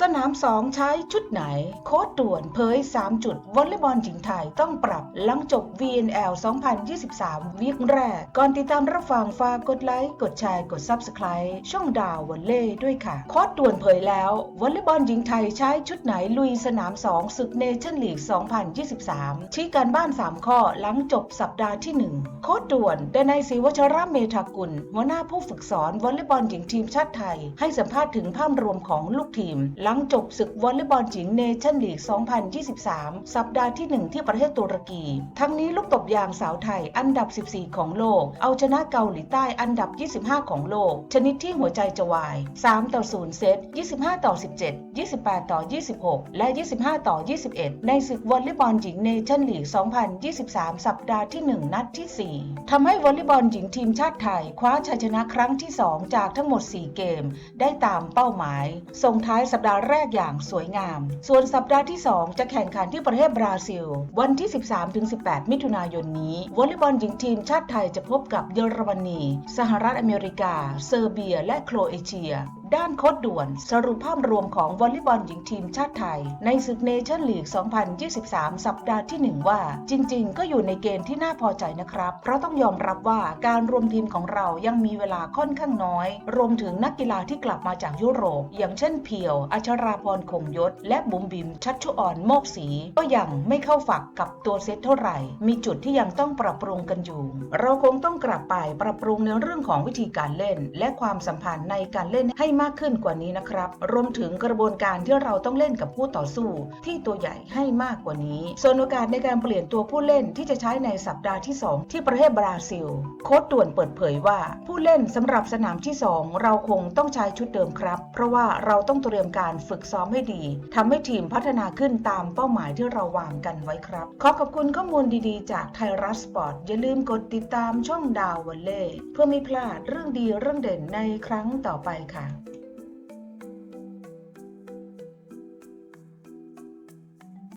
สนาม2ใช้ชุดไหน โค้ดด่วนเผย 3 จุดวอลเลย์บอลหญิงไทยต้องปรับหลังจบ VNL 2023 วีคแรก ก่อนติดตามรับฟังฝากกดไลค์ กดแชร์ กด Subscribe ช่องดาววอลเล่ด้วยค่ะ โค้ดด่วนเผยแล้ววอลเลย์บอลหญิงไทยใช้ชุดไหนลุยสนาม2ศึกเนชั่นลีก 2023 ชี้การบ้าน 3 ข้อหลังจบสัปดาห์ที่ 1 โค้ดด่วนดนายศรีวัชระเมธากุลหัวหน้าผู้ฝึกสอนวอลเลย์บอลหญิงทีมชาติไทย ให้สัมภาษณ์ถึงภาพรวมของลูกทีมหลังจบศึกวอลเลย์บอลหญิงเนชั่นลีก 2023 สัปดาห์ที่ 1 ที่ประเทศตุรกี ทั้งนี้ลูกตบยางสาวไทยอันดับ 14 ของโลก เอาชนะเกาหลีใต้อันดับ 25 ของโลก ชนิดที่หัวใจจะวาย 3 ต่อ 0 เซต 25 ต่อ 17 28 ต่อ 26 และ 25 ต่อ 21 ในศึกวอลเลย์บอลหญิงเนชั่นลีก 2023 สัปดาห์ที่ 1 นัดที่ 4ทำให้วอลเลย์บอลหญิงทีมชาติไทย คว้าชัยชนะครั้งที่ 2 จากทั้งหมด 4 เกม ได้ตามเป้าหมาย ส่งท้ายสัปดาห์แรกอย่างสวยงาม ส่วนสัปดาห์ที่ 2 จะแข่งขันที่ประเทศบราซิล วันที่ 13-18 มิถุนายนนี้วอลเลย์บอลหญิงทีมชาติไทยจะพบกับเยอรมนี สหรัฐอเมริกา เซอร์เบีย และโครเอเชียด้านโค้ดด่วนสรุปภาพรวมของวอลเลย์บอลหญิงทีมชาติไทย ในศึกเนชั่นลีก 2023 สัปดาห์ที่ 1 ว่า จริง ๆ ก็อยู่ในเกณฑ์ที่น่าพอใจนะครับ เพราะต้องยอมรับว่าการรวมทีมของเรายังมีเวลาค่อนข้างน้อย รวมถึงนักกีฬาที่กลับมาจากยุโรป อย่างเช่นเพียว อัชราพรคงยศ และบุ๋มบิม ชัชชุออนโมกศรีก็ยังไม่เข้าฝักกับตัวเซตเท่าไหร่ มีจุดที่ยังต้องปรับปรุงกันอยู่ เราคงต้องกลับไปปรับปรุงในเรื่องของวิธีการเล่น และความสัมพันธ์ในการเล่นให้มากขึ้นกว่านี้นะครับ รวมถึงกระบวนการที่เราต้องเล่นกับผู้ต่อสู้ที่ตัวใหญ่ให้มากกว่านี้ ส่วนโอกาสในการเปลี่ยนตัวผู้เล่นที่จะใช้ในสัปดาห์ที่ 2 ที่ประเทศบราซิล โค้ดด่วนเปิดเผยว่า ผู้เล่นสำหรับสนามที่ 2 เราคงต้องใช้ชุดเดิมครับ เพราะว่าเราต้องเตรียมการฝึกซ้อมให้ดีทำให้ทีมพัฒนาขึ้นตามเป้าหมายที่เราวางกันไว้ครับ ขอขอบคุณข้อมูลดีๆ จากไทยรัฐสปอร์ตอย่าลืมกดติดตามช่องดาววันเล่เพื่อไม่พลาดเรื่องดีเรื่องเด่นในครั้งต่อไปค่ะ